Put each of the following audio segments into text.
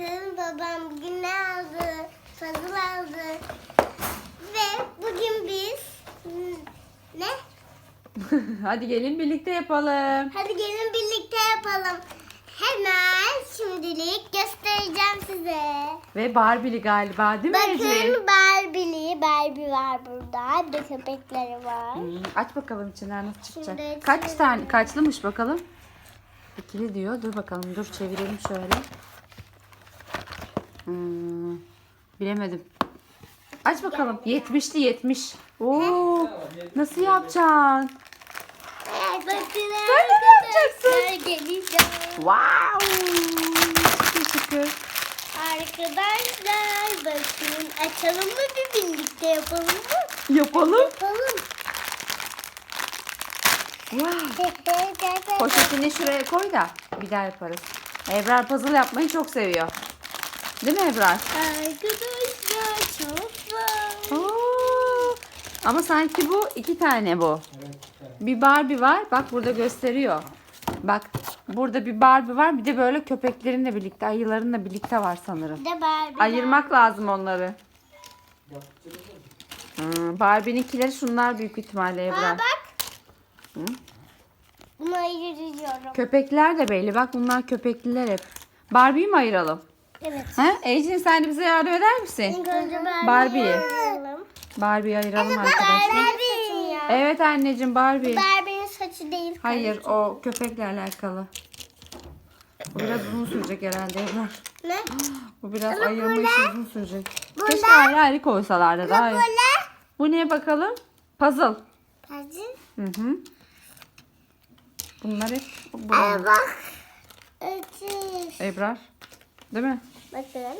Bakın babam bugün ne aldı? Puzzle aldı. Ve bugün biz ne? Hadi gelin birlikte yapalım. Hadi gelin birlikte yapalım. Hemen şimdilik göstereceğim size. Ve Barbie'li galiba değil mi Ece? Bakın Barbie'li, Barbie var burada. Bir de köpekleri var. Hmm, aç bakalım içinden nasıl çıkacak. Şimdi Kaç açıyorum. tane kaçlımış bakalım. İkili diyor. Dur bakalım dur çevirelim şöyle. Hmm, bilemedim. Aç bakalım. 70'li 70. Oo, nasıl yapacaksın? Böyle mi yapacaksın? Wow! Şıkır şıkır. Arkadaşlar bakın açalım mı bir birlikte yapalım mı? Yapalım. Yapalım. Wow. Poşetini şuraya koy da bir daha yaparız. Ebrar puzzle yapmayı çok seviyor. Değil mi Ebrar? Arkadaşlar çok var. Oo. Ama sanki bu iki tane bu. Bir Barbie var. Bak burada gösteriyor. Bak burada bir Barbie var. Bir de böyle köpeklerinle birlikte, ayılarınla birlikte var sanırım. Bir de Barbie. Ayırmak lazım onları. Hmm, Barbie'ninkileri şunlar büyük ihtimalle Aa Ebrar. bak. Hı? Bunu ayırıyorum. Köpekler de belli. Bak bunlar köpekliler hep. Barbie'yi mi ayıralım? Evet. Ha? Ecin sen de bize yardım eder misin? Barbie'yi Barbie'yi. ayıralım. Arkadaşlar. Barbie. Evet anneciğim Barbie. Barbie'nin saçı değil. Hayır o köpekle alakalı. Bu biraz uzun sürecek herhalde Ebrar. Ne? Bu biraz Ama ayırma böyle- işi uzun sürecek. böyle- Keşke ayrı ayrı koysalardı daha iyi. Böyle. Bu neye bakalım? Puzzle. Hadi. Hı hı. Bunlar hep bu. Bak. Ötür. Ebrar. Değil mi? Bakın.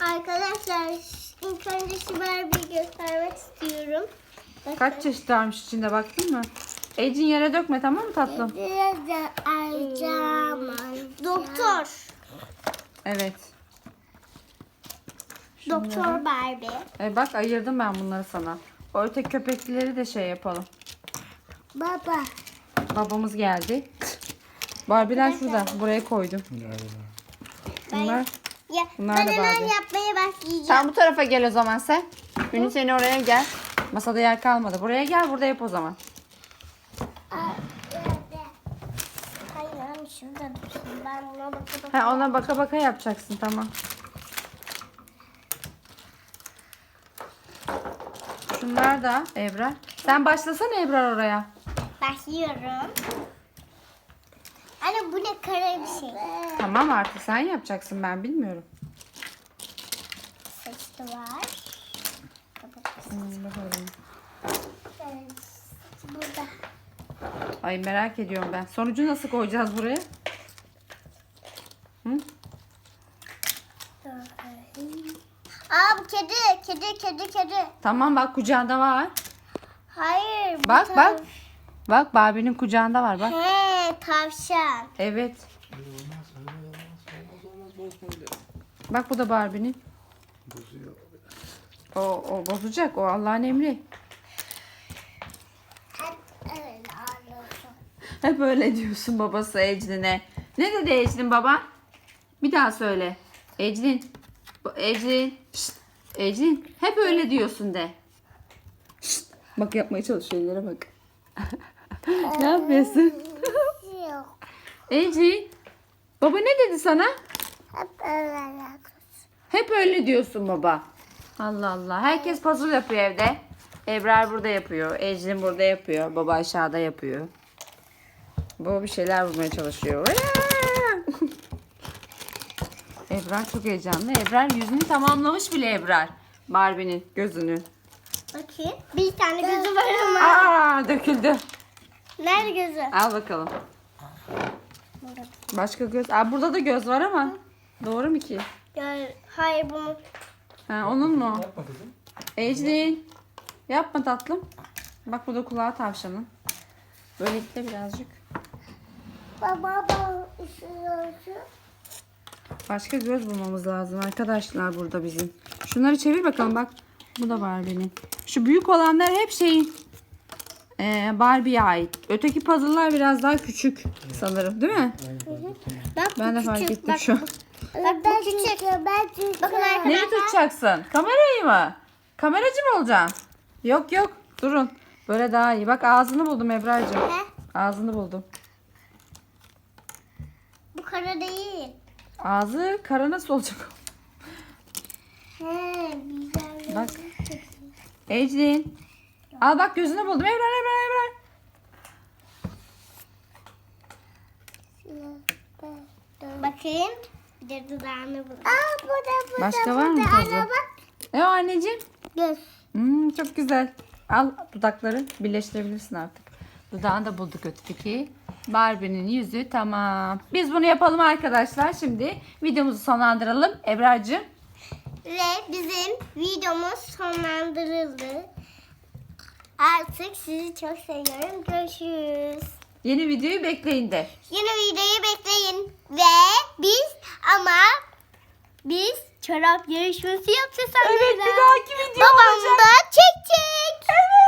Arkadaşlar ilk önce şu Barbie'yi göstermek istiyorum. Bakın. Kaç çeşit varmış içinde baktın mı? Ecin yere dökme tamam mı tatlım? Biraz da alacağım. Doktor. Evet. Doktor Barbie. E bak ayırdım ben bunları sana. O öteki köpeklileri de şey yapalım. Baba. Babamız geldi. Barbie'ler şurada. Buraya koydum. Bunlar. Ya, Bunlar ben da hemen Barbie. yapmaya başlayacağım. Sen bu tarafa gel o zaman sen. Ünlü seni oraya gel. Masada yer kalmadı. Buraya gel burada yap o zaman. Hayır abi şurada dursun. Ben buna bakıp Ha, ona baka baka yapacaksın tamam. Şunlar da Ebrar. Sen başlasana Ebrar oraya. başlıyorum. Kara bir şey. Tamam artık sen yapacaksın ben bilmiyorum. Saçlı var. Hmm, bakalım. Evet, Burada. Ay merak ediyorum ben. Sonucu nasıl koyacağız buraya? Hı? Aa bu kedi. Kedi kedi kedi. Tamam bak kucağında var. Hayır. bu Bak bak. Bak Barbie'nin kucağında var bak. He tavşan. Evet. Bak bu da Barbie'nin. O, o bozacak. O Allah'ın emri. Ağlıyorsun. Hep öyle diyorsun babası Ecrin'e. Ne dedi Ecrin baba? Bir daha söyle. Ecrin. Ecrin. Şşt. Ecrin. Hep öyle diyorsun de. Şşt. Bak yapmaya çalışıyor ellere bak. ne yapıyorsun? Ecrin. Baba ne dedi sana? Hep öyle alakası. Hep öyle diyorsun baba. Allah Allah. Herkes puzzle yapıyor evde. Ebrar burada yapıyor. Ecrin burada yapıyor. Baba aşağıda yapıyor. Baba bir şeyler bulmaya çalışıyor. Ebrar çok heyecanlı. Ebrar yüzünü tamamlamış bile Ebrar. Barbie'nin gözünü. Bakayım. Bir tane gözü var ama. Aa döküldü. Nerede gözü? Al bakalım. Başka göz. Aa burada da göz var ama. Doğru mu ki? Ya, hayır bunu. Ha onun mu? Yapma kızım. Ecrin. Yapma tatlım. Bak bu da kulağı tavşanın. Böyle itle birazcık. Baba baba üşüyorsun. Başka göz bulmamız lazım arkadaşlar burada bizim. Şunları çevir bakalım bak. Bu da var benim. Şu büyük olanlar hep şeyin. E, Barbie'ye ait. Öteki puzzle'lar biraz daha küçük sanırım değil mi? Bak Ben bu de fark küçük, ettim bak şu an. bu- Bak bu küçük. Bakın arkadaşlar. Neyi tutacaksın? Kamerayı mı? Kameracı mı olacaksın? Yok yok durun. Böyle daha iyi. Bak ağzını buldum Ebrar'cığım. He? Ağzını buldum. Bu kara değil. Ağzı kara nasıl olacak? He, güzel. Bak. Ecrin. Al bak gözünü buldum. Ebrar Ebrar Ebrar. Bakayım. Bir de dudağını bul. Aa burada burada. Başka var mı burada. puzzle? Ana bak. Ne o anneciğim? Göz. Hmm, çok güzel. Al dudakları birleştirebilirsin artık. Dudağını da bulduk öteki. Barbie'nin yüzü tamam. Biz bunu yapalım arkadaşlar. Şimdi videomuzu sonlandıralım. Ebrar'cığım. Ve bizim videomuz sonlandırıldı. Artık sizi çok seviyorum. Görüşürüz. Yeni videoyu bekleyin de. Yeni videoyu bekleyin. Ve biz ama biz çorap yarışması yapacağız. Evet bir dahaki video Babam olacak. da çekecek. Evet.